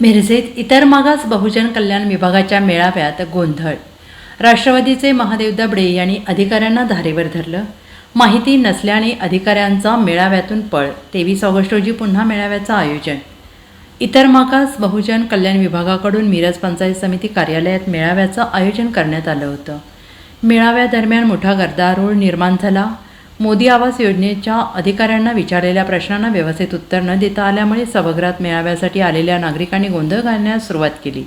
मिरजेत इतर मागास बहुजन कल्याण विभागाच्या मेळाव्यात गोंधळ. राष्ट्रवादीचे महादेव दबडे यांनी अधिकाऱ्यांना धारेवर धरलं. माहिती नसल्याने अधिकाऱ्यांचा मेळाव्यातून पळ. तेवीस ऑगस्ट रोजी पुन्हा मेळाव्याचं आयोजन. इतर मागास बहुजन कल्याण विभागाकडून मिरज पंचायत समिती कार्यालयात मेळाव्याचं आयोजन करण्यात आलं होतं. मेळाव्यादरम्यान मोठा गर्दारोळ निर्माण झाला. मोदी आवास योजनेच्या अधिकाऱ्यांना विचारलेल्या प्रश्नांना व्यवस्थित उत्तर न देता आल्यामुळे सभागृहात मेळाव्यासाठी आलेल्या नागरिकांनी गोंधळ घालण्यास सुरुवात केली.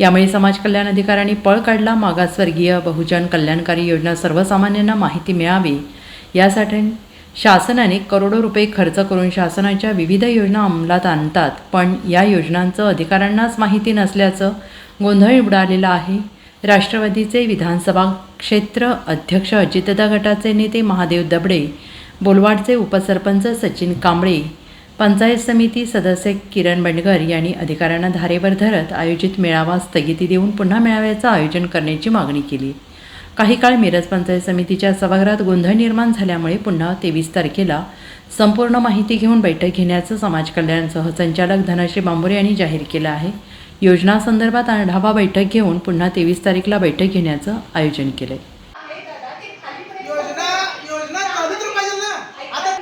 यामुळे समाज कल्याण अधिकाऱ्यांनी पळ काढला. मागासवर्गीय बहुजन कल्याणकारी योजना सर्वसामान्यांना माहिती मिळावी. यासाठी शासनाने करोडो रुपये खर्च करून शासनाच्या विविध योजना अंमलात आणतात. पण या योजनांचं अधिकाऱ्यांनाच माहिती नसल्याचं गोंधळ उडालेला आहे. राष्ट्रवादीचे विधानसभा क्षेत्र अध्यक्ष अजितदा गटाचे नेते महादेव दबडे बोलवाडचे उपसरपंच सचिन कांबळे पंचायत समिती सदस्य किरण बंडगर यांनी अधिकाऱ्यांना धारेवर धरत आयोजित मेळावा स्थगिती देऊन पुन्हा मेळाव्याचं आयोजन करण्याची मागणी केली. काही काळ मिरज पंचायत समितीच्या सभागृहात गोंधळ निर्माण झाल्यामुळे पुन्हा तेवीस तारखेला संपूर्ण माहिती घेऊन बैठक घेण्याचं समाज कल्याण सहसंचालक धनश्री बांबोरे यांनी जाहीर केलं आहे. योजनासंदर्भात आढावा बैठक घेऊन पुन्हा तेवीस तारीखला बैठक घेण्याचं आयोजन केलं ना. आता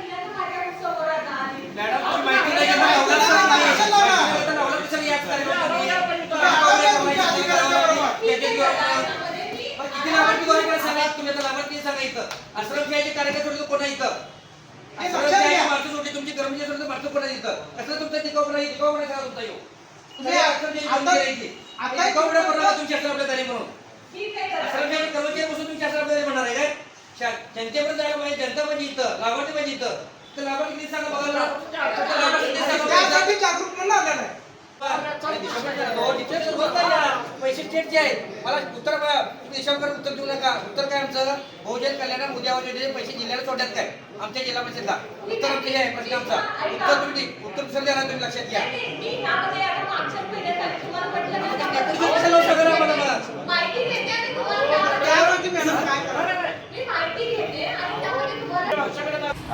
मॅडम पण माहिती नाही गोळा केले सांगा? हे तुमची तुमचा आहे तुमचा येऊ. आता- ती. आता- हे टिकाऊपणा बनवा तुमची आश्रम आपल्या म्हणून कर्मचारी बसून तुमची आश्रम आपल्या म्हणणार आहे काय जनतेपर्यंत जायला पाहिजे जनता म्हणजे इथं लाभार्थी म्हणजे इथं तर लाभार्थी किती सांगा बघा ना. तर लाभार्थी किती सांगा बघा ना. त्यासाठी जागरूक म्हणून आलेला आहे पैसे स्टेटचे आहेत मला उत्तर बघा. तुम्ही हिशोब करून उत्तर देऊ नका. उत्तर काय आमचं? बहुजन कल्याण उद्या योजनेचे पैसे जिल्ह्याला सोडण्यात काय? आमच्या जिल्हा परिषदला. उत्तर आमचं हे आहे प्रश्न आमचा. उत्तर तुम्ही उत्तर विसरले ना तुम्ही लक्षात घ्या.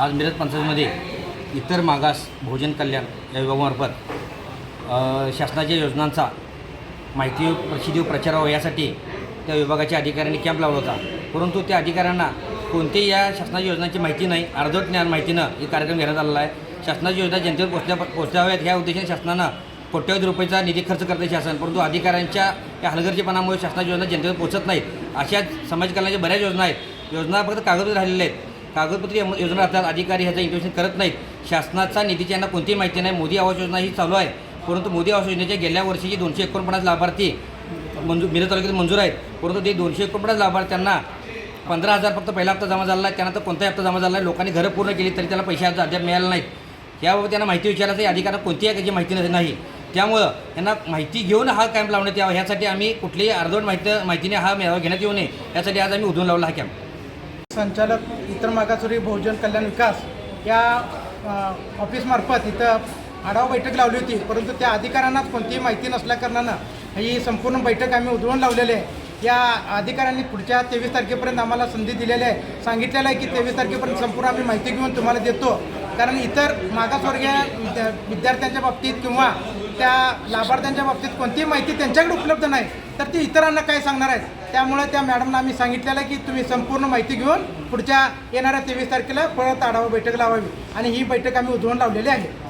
आज मिरज पंचायतमध्ये इतर मागास भोजन कल्याण या विभागामार्फत शासनाच्या योजनांचा माहिती प्रसिद्धी प्रचार व्हावा यासाठी त्या विभागाच्या अधिकाऱ्यांनी कॅम्प लावला होता. परंतु त्या अधिकाऱ्यांना कोणत्याही या शासनाच्या योजनांची माहिती नाही अर्धवट ज्ञान माहितीनं हे कार्यक्रम घेण्यात आलेला आहे. शासनाची योजना जनतेवर पोचल्या पोचल्याव्यात ह्या उद्देशाने शासनानं कोट्यवधी रुपयाचा निधी खर्च करते शासन. परंतु अधिकाऱ्यांच्या या हलगर्जीपणामुळे शासनाची योजना जनतेवर पोहोचत नाहीत. अशा समाज कल्याणाच्या बऱ्याच योजना आहेत. योजना फक्त कागदपत्र राहिलेल्या आहेत. कागदपत्री योजना राहतात. अधिकारी ह्याचं इन्व्हेस्टिंग करत नाहीत. शासनाचा निधीची यांना कोणतीही माहिती नाही मोदी आवास योजना ही चालू आहे. परंतु मोदी आवास योजनेच्या गेल्या वर्षीची दोनशे एकोणपन्नास लाभार्थी मंजूर मिरज तालुक्यात मंजूर आहेत. परंतु ते दोनशे एकोणपन्नास लाभार्थ्यांना पंधरा हजार फक्त पहिला हप्ता जमा झाला आहे त्यांना तर कोणताही हप्ता जमा झाला नाही. लोकांनी घरं पूर्ण केली तरी त्याला पैसे अद्याप मिळाले नाहीत. याबाबत त्यांना माहिती विचारायचं अधिकाऱ्यांना कोणतीही त्याची माहिती नाही. त्यामुळं त्यांना माहिती घेऊन हा कॅम्प लावण्यात यावा. ह्यासाठी आम्ही कुठलीही अर्धवट माहिती माहितीने हा मेळावा घेण्यात येऊ नये. यासाठी आज आम्ही उधळून लावला हा कॅम्प संचालक इतर मागासवर्गीय बहुजन कल्याण विकास या ऑफिसमार्फत इथं आढावा बैठक लावली होती परंतु त्या अधिकाऱ्यांनाच कोणतीही माहिती नसल्याकारणानं ही संपूर्ण बैठक आम्ही उधळून लावलेली आहे. या अधिकाऱ्यांनी पुढच्या तेवीस तारखेपर्यंत आम्हाला संधी दिलेली आहे. सांगितलेलं आहे की तेवीस तारखेपर्यंत संपूर्ण आम्ही माहिती घेऊन तुम्हाला देतो. कारण इतर मागासवर्गीय विद्या विद्यार्थ्यांच्या बाबतीत किंवा त्या लाभार्थ्यांच्या बाबतीत कोणतीही माहिती त्यांच्याकडे उपलब्ध नाही तर ती इतरांना काय सांगणार आहेत? त्यामुळे त्या मॅडमना आम्ही सांगितलेलं आहे की तुम्ही संपूर्ण माहिती घेऊन पुढच्या येणाऱ्या तेवीस तारखेला परत आढावा बैठक लावावी. आणि ही बैठक आम्ही उधळून लावलेली आहे.